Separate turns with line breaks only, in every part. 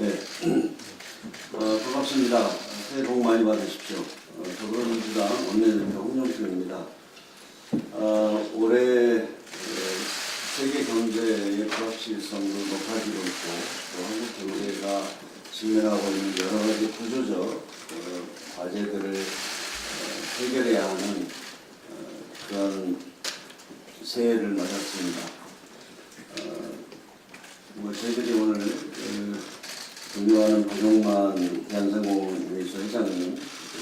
네. 어, 반갑습니다. 새해 복 많이 받으십시오. 어, 더불어민주당 원내대표 홍영표입니다. 어, 올해 에, 세계 경제의 불확실성도 높아지고 있고 또 한국 경제가 직면하고 있는 여러 가지 구조적 어, 과제들을 어, 해결해야 하는 어, 그런 새해를 맞았습니다. 어, 뭐 저희들이 오늘 그 존경하는 박용만 대한상공회의소 회장님,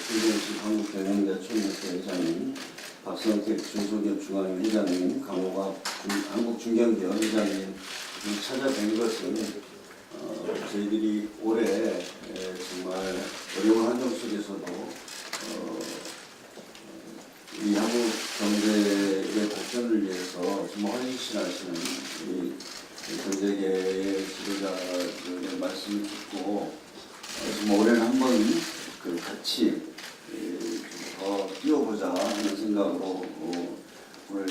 신동식 한국경영대총협회 회장님, 박성택 중소기업 중앙회 회장님, 강호갑 중- 한국중견기업 회장님 을 찾아뵌 것은 어, 저희들이 올해 에, 정말 어려운 환경 속에서도 어, 이 한국 경제의 발전을 위해서 정말 헌신하시는 이 경제계의 지도자들의 말씀을 듣고 어, 정말 올해는 한번 그 같이 에, 좀더 뛰어보자 하는 생각으로 어, 오늘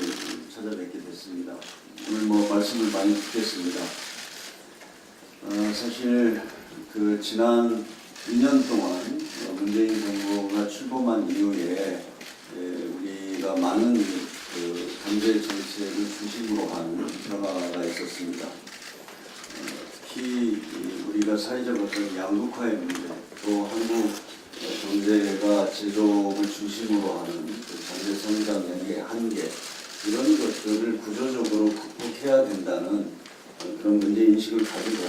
찾아뵙게 됐습니다. 오늘 뭐 말씀을 많이 듣겠습니다. 어, 사실 그 지난 2년 동안 어, 문재인 정부가 출범한 이후에 에, 우리가 많은 그 경제 정 책을 중심으로 한 변화가 있었습니다. 어, 특히 이 우리가 사회적 어떤 양극화의 문제, 또 한국 어, 경제가 제조업을 중심으로 하는 그 경제 성장의 한계 이런 것들을 구조적으로 극복해야 된다는 어, 그런 문제 인식을 가지고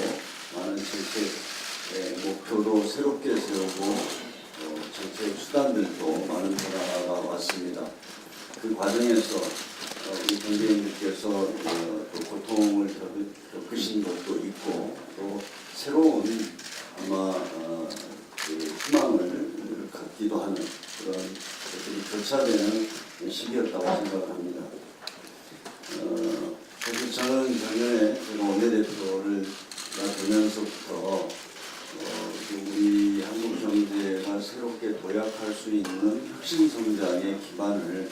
많은 정책의 목표도 새롭게 세우고 어, 정책 수단들도 많은 변화가 왔습니다. 그 과정에서 어, 우리 경제인들께서 어, 또 고통을 겪- 겪으신 것도 있고 또 새로운 아마 어, 그 희망을 갖기도 하는 그런 것들이 교차되는 시기였다고 생각을 합니다. 어, 사실 저는 작년에 제가 원내대표를 되면서부터 어, 그 우리 한국 경제가 새롭게 도약할 수 있는 혁신 성장의 기반을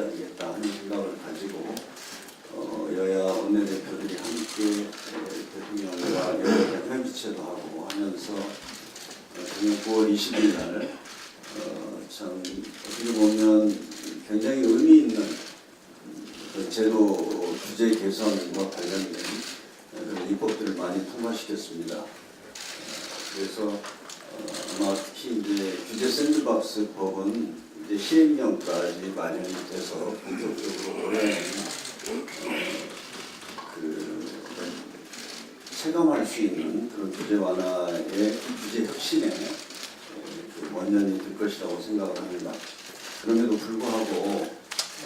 만들어야 되겠다 하는 생각을 가지고 어, 여야 원내대표들이 함께 에, 대통령과 여야 대표지체도 하고 하면서 어, 작년 9월 20일 날 어, 참 어떻게 보면 굉장히 의미 있는 그 제도 규제 개선과 관련된 그런 입법들을 많이 통과시켰습니다. 어, 그래서 어, 아마 특히 이제 규제 샌드박스 법은 이제 시행령까지 마련이 돼서 본격적으로 올해는 어, 그 체감할 수 있는 그런 규제 완화의 규제 혁신에 에, 그 원년이 될 것이라고 생각을 합니다. 그럼에도 불구하고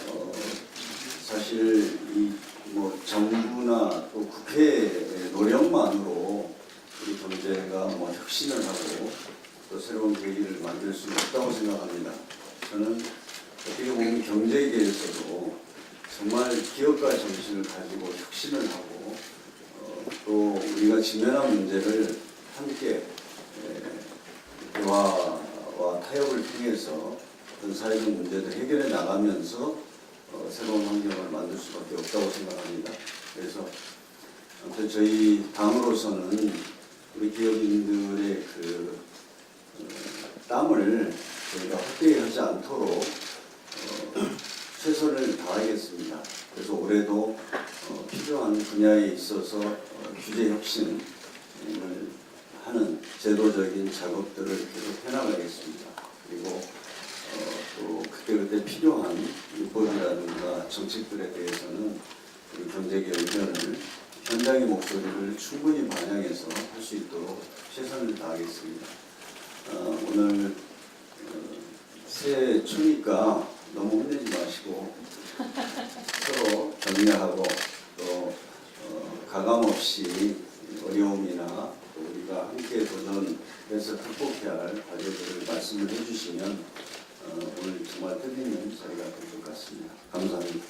어, 사실 이 뭐 정부나 또 국회의 노력만으로 우리 경제가 뭐 혁신을 하고 또 새로운 계기를 만들 수는 없다고 생각합니다. 저는 어떻게 보면 경제계에서도 정말 기업가 정신을 가지고 혁신을 하고 어, 또 우리가 직면한 문제를 함께 에, 대화와 타협을 통해서 어떤 사회적 문제들 해결해 나가면서 어, 새로운 환경을 만들 수밖에 없다고 생각합니다. 그래서 아무튼 저희 당으로서는 우리 기업인들의 그 어, 땀을 저희가 헛되이 하지 않도록 어, 최선을 다하겠습니다. 그래서 올해도 어, 필요한 분야에 있어서 어, 규제 혁신을 하는 제도적인 작업들을 계속 해나가겠습니다. 그리고 어, 또 그때그때 필요한 입법이라든가 정책들에 대해서는 우리 경제계 의견을 현장의 목소리를 충분히 반영해서 할 수 있도록 최선을 다하겠습니다. 어, 오늘 어, 초니까 너무 혼내지 마시고 서로 격려하고 또 어, 가감 없이 어려움이나 또 우리가 함께 도전해서 극복해야 할 과제들을 말씀을 해주시면 어, 오늘 정말 뜻있는 자리가 될 것 같습니다. 감사합니다.